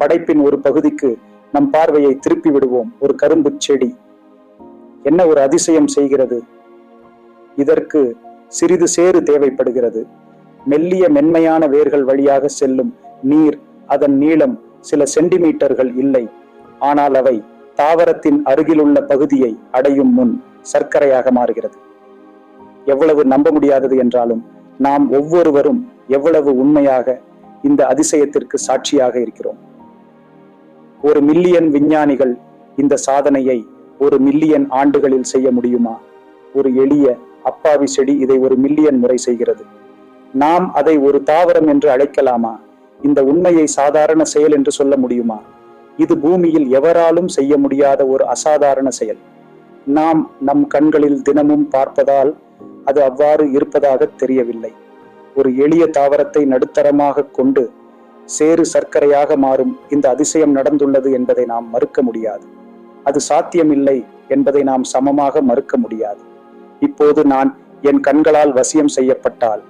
படைப்பின் ஒரு பகுதிக்கு நம் பார்வையை திருப்பி விடுவோம். ஒரு கரும்பு செடி. என்ன ஒரு அதிசயம் செய்கிறது? இதற்கு சிறிது சேறு தேவைப்படுகிறது. மெல்லிய மென்மையான வேர்கள் வழியாக செல்லும் நீர் அதன் நீளம் சில சென்டிமீட்டர்கள் இல்லை. ஆனால் அவை தாவரத்தின் அருகிலுள்ள பகுதியை அடையும் முன் சர்க்கரையாக மாறுகிறது. எவ்வளவு நம்ப முடியாதது என்றாலும் நாம் ஒவ்வொருவரும் எவ்வளவு உண்மையாக இந்த அதிசயத்திற்கு சாட்சியாக இருக்கிறோம். ஒரு மில்லியன் விஞ்ஞானிகள் இந்த சாதனையை ஒரு மில்லியன் ஆண்டுகளில் செய்ய முடியுமா? ஒரு எளிய அப்பாவி செடி இதை ஒரு மில்லியன் முறை செய்கிறது. நாம் அதை ஒரு தாவரம் என்று அழைக்கலாமா? இந்த உண்மையை சாதாரண செயல் என்று சொல்ல முடியுமா? இது பூமியில் எவராலும் செய்ய முடியாத ஒரு அசாதாரண செயல். நாம் நம் கண்களில் தினமும் பார்ப்பதால் அது அவ்வாறு இருப்பதாக தெரியவில்லை. ஒரு எளிய தாவரத்தை நடுத்தரமாக கொண்டு சேறு சர்க்கரையாக மாறும் இந்த அதிசயம் நடந்துள்ளது என்பதை நாம் மறுக்க முடியாது. அது சாத்தியமில்லை என்பதை நாம் சமமாக மறுக்க முடியாது. இப்போது நான் என் கண்களால் வசியம் செய்யப்பட்டால்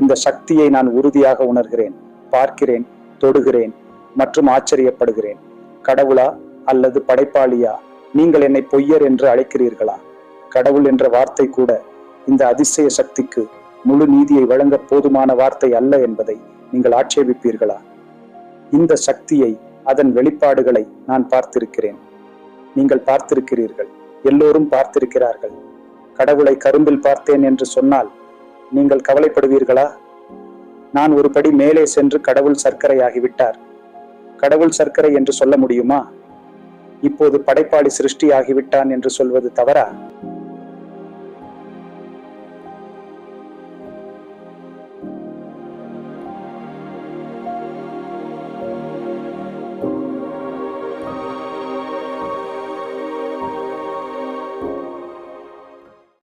இந்த சக்தியை நான் உறுதியாக உணர்கிறேன் பார்க்கிறேன் தொடுகிறேன் மற்றும் ஆச்சரியப்படுகிறேன். கடவுளா அல்லது படைப்பாளியா? நீங்கள் என்னை பொய்யர் என்று அழைக்கிறீர்களா? கடவுள் என்ற வார்த்தை கூட இந்த அதிசய சக்திக்கு முழு நீதியை வழங்க போதுமான வார்த்தை அல்ல என்பதை நீங்கள் ஆட்சேபிப்பீர்களா? இந்த சக்தியை அதன் வெளிப்பாடுகளை நான் பார்த்திருக்கிறேன். நீங்கள் பார்த்திருக்கிறீர்கள். எல்லோரும் பார்த்திருக்கிறார்கள். கடவுளை கரும்பில் பார்த்தேன் என்று சொன்னால் நீங்கள் கவலைப்படுவீர்களா? நான் ஒரு படி மேலே சென்று கடவுள் சர்க்கரையாகிவிட்டார். கடவுள் சர்க்கரை என்று சொல்ல முடியுமா? இப்போது படைப்பாளி சிருஷ்டியாகிவிட்டான் என்று சொல்வது தவறா?